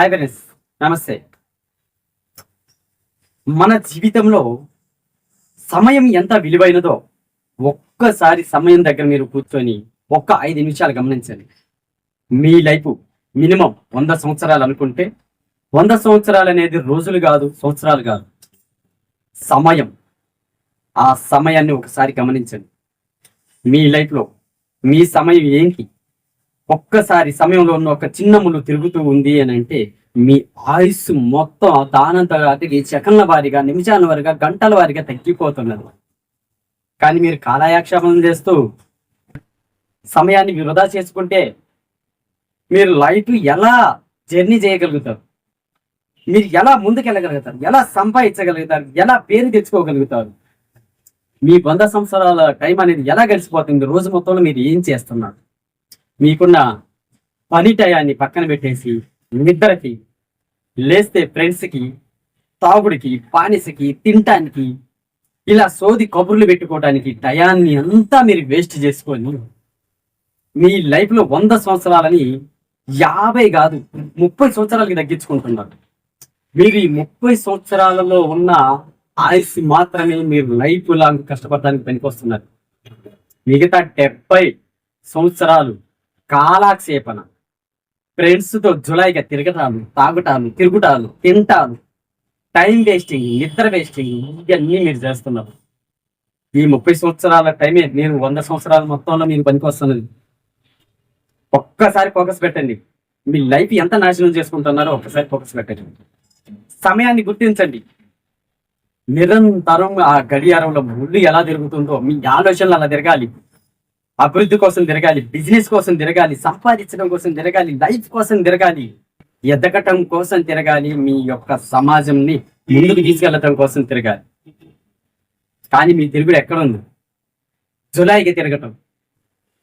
Hi friends నమస్తే మన జీవితంలో సమయం ఎంత విలువైనదో ఒక్కసారి సమయం దగ్గర మీరు కూర్చొని ఒక్క ఐదు నిమిషాలు గమనించండి. మీ లైఫ్ మినిమం వంద సంవత్సరాలు అనుకుంటే వంద సంవత్సరాలు అనేది రోజులు కాదు సంవత్సరాలు కాదు. సమయం. ఆ సమయాన్ని ఒకసారి గమనించండి. మీ లైఫ్లో మీ సమయం ఏంటి? ఒక్కసారి సమయంలో ఉన్న ఒక చిన్న ముళ్ళు తిరుగుతూ ఉంది అని అంటే మీ ఆయుస్ మొత్తం దానంత అది సెకండ్ల వారిగా నిమిషాల వారిగా గంటల వారిగా తగ్గిపోతున్నది. కానీ మీరు కాలయాక్షేపం చేస్తూ సమయాన్ని వృధా చేసుకుంటే మీరు లైఫ్ ఎలా జర్నీ చేయగలుగుతారు? మీరు ఎలా ముందుకెళ్ళగలుగుతారు? ఎలా సంపాదించగలుగుతారు? ఎలా పేరు తెచ్చుకోగలుగుతారు? మీ వంద సంవత్సరాల టైం అనేది ఎలా గడిచిపోతుంది? రోజు మొత్తంలో మీరు ఏం చేస్తున్నారు? మీకున్న పని టయాన్ని పక్కన పెట్టేసి నిద్రకి లేస్తే ఫ్రెండ్స్కి తాగుడికి పానిసకి తినటానికి ఇలా సోది కబుర్లు పెట్టుకోవడానికి టయాన్ని అంతా మీరు వేస్ట్ చేసుకొని మీ లైఫ్లో వంద సంవత్సరాలని యాభై కాదు ముప్పై సంవత్సరాలకి తగ్గించుకుంటున్నారు. మీరు ఈ ముప్పై సంవత్సరాలలో ఉన్న ఆయుష్ మాత్రమే మీరు లైఫ్ లాంగ్ కష్టపడడానికి పనికొస్తున్నారు. మిగతా డెబ్బై సంవత్సరాలు కాలాక్షేపణ. ఫ్రెండ్స్తో జులైగా తిరగటాలు తాగుటాలు తిరుగుటాలు తింటాలు టైం వేస్టింగ్ నిద్ర వేస్టింగ్ ఇవన్నీ మీరు చేస్తున్నారు. ఈ ముప్పై సంవత్సరాల టైమే నేను వంద సంవత్సరాల మొత్తంలో మీరు పనికొస్తున్నది ఒక్కసారి ఫోకస్ పెట్టండి. మీ లైఫ్ ఎంత నాశనం చేసుకుంటున్నారో ఒక్కసారి ఫోకస్ పెట్టండి. సమయాన్ని గుర్తించండి. నిరంతరం ఆ గడియారంలో ముళ్ళు ఎలా తిరుగుతుందో మీ ఆలోచనలు అలా తిరగాలి. అభివృద్ధి కోసం తిరగాలి బిజినెస్ కోసం తిరగాలి సంపాదించడం కోసం తిరగాలి లైఫ్ కోసం తిరగాలి ఎదగటం కోసం తిరగాలి మీ యొక్క సమాజంని ముందుకు తీసుకెళ్ళటం కోసం తిరగాలి. కానీ మీ తిరుగుడు ఎక్కడ ఉంది జులైకి తిరగటం.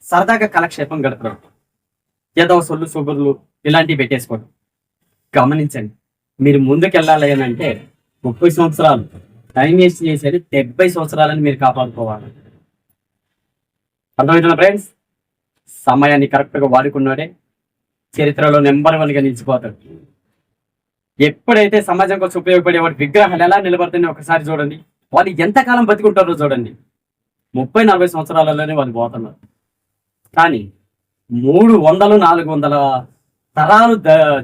సరదాగా కాలక్షేపం గడపడం. ఏదో సొల్లు సొగుర్లు ఇలాంటివి పెట్టేసుకోవడం. గమనించండి మీరు ముందుకెళ్ళాలి అని అంటే ముప్పై సంవత్సరాలు. టైం వేస్ట్ చేసేది డెబ్బై సంవత్సరాలని మీరు కాపాడుకోవాలి. అర్థమవుతుందా ఫ్రెండ్స్ సమయాన్ని కరెక్ట్గా వాడుకున్నాడే. చరిత్రలో నెంబర్ వన్గా నిలిచిపోతాడు. ఎప్పుడైతే సమాజం కోసం ఉపయోగపడే వాటి విగ్రహాలు ఎలా నిలబడుతున్నాయి ఒకసారి చూడండి. వాళ్ళు ఎంతకాలం బతికుంటారో చూడండి. ముప్పై నలభై సంవత్సరాలలోనే వాళ్ళు పోతున్నారు. కానీ మూడు వందలు నాలుగు వందల తరాలు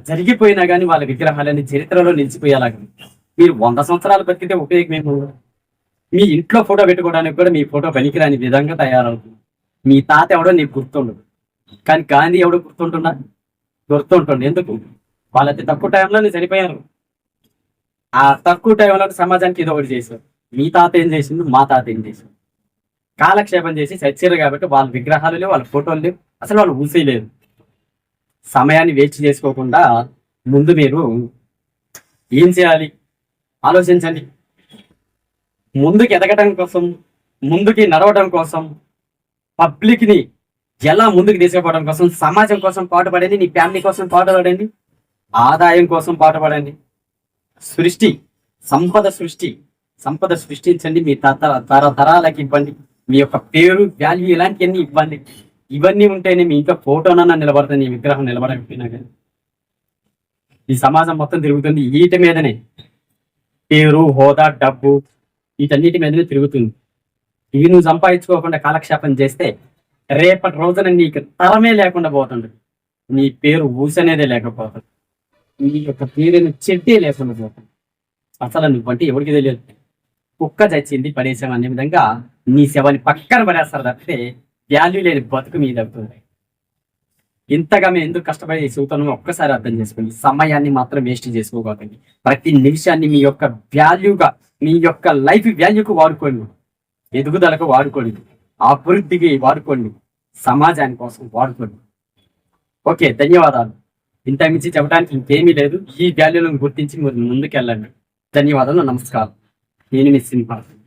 జరిగిపోయినా కానీ వాళ్ళ విగ్రహాలన్నీ చరిత్రలో నిలిచిపోయేలాగా మీరు వంద సంవత్సరాలు బతికితే ఉపయోగం ఏమో మీ ఇంట్లో ఫోటో పెట్టుకోవడానికి కూడా మీ ఫోటో పనికిరాని విధంగా తయారవుతుంది. మీ తాత ఎవడో నీకు గుర్తుండదు. కానీ గాంధీ ఎవడో గుర్తుంటున్నా? గుర్తుంటుండు. ఎందుకు? వాళ్ళు తక్కువ టైంలోనే చనిపోయారు ఆ తక్కువ టైంలో సమాజానికి ఏదో ఒకటి చేశారు. మీ తాత ఏం చేసింది మా తాత ఏం చేశారు? కాలక్షేపం చేసి చచ్చారు కాబట్టి వాళ్ళ విగ్రహాలు లేవు వాళ్ళ ఫోటోలు లేవు. అసలు వాళ్ళు ఊసేయలేదు సమయాన్ని వేస్ట్ చేసుకోకుండా ముందు మీరు ఏం చేయాలి? ఆలోచించండి. ముందుకు ఎదగడం కోసం ముందుకి నడవడం కోసం పబ్లిక్ని ఎలా ముందుకు తీసుకుపోవడం కోసం సమాజం కోసం పాటుపడండి నీ ఫ్యామిలీ కోసం పాటుపడండి ఆదాయం కోసం పాటుపడండి. సృష్టి సంపద సృష్టి సంపద సృష్టించండి మీ తర తరతరాలకి ఇవ్వండి. మీ యొక్క పేరు వాల్యూ ఇలాంటివన్నీ ఇవ్వండి. ఇవన్నీ ఉంటేనే మీ ఇంకా ఫోటోనన్నా నిలబడుతుంది ఈ విగ్రహం నిలబడకపోయినా కానీ. ఈ సమాజం మొత్తం తిరుగుతుంది వీటి మీదనే. పేరు హోదా డబ్బు వీటన్నిటి మీదనే తిరుగుతుంది. ఇవి నువ్వు సంపాదించుకోకుండా కాలక్షేపం చేస్తే రేపటి రోజున నీకు తరమే లేకుండా పోతుంది. నీ పేరు ఊసనేదే లేకపోతుంది. నీ యొక్క పేరుని చెట్టే లేకుండా పోతుంది. అసలు నువ్వంటే ఎవరికి తెలియదు. కుక్క చచ్చింది పడేసాం అనే విధంగా నీ శవాన్ని పక్కన పడేస్తారు తప్పితే వాల్యూ లేని బతుకు మీద అవుతుంది. ఇంతగా మేము ఎందుకు కష్టపడి చదువుతున్నామో ఒక్కసారి అర్థం చేసుకోండి. సమయాన్ని మాత్రం వేస్ట్ చేసుకోకండి ప్రతి నిమిషాన్ని మీ యొక్క వాల్యూగా మీ యొక్క లైఫ్ వాల్యూకు వాడుకోండి. ఎదుగుదలకు వాడుకోండి. అభివృద్ధికి వాడుకోండి. సమాజాని కోసం వాడుకోండి. ఓకే ధన్యవాదాలు. ఇంత మించి చెప్పడానికి ఇంకేమీ లేదు. ఈ వాల్యూలను గుర్తించి మీరు ముందుకెళ్ళండి. ధన్యవాదాలు నమస్కారం. నేను మీ సింహాసం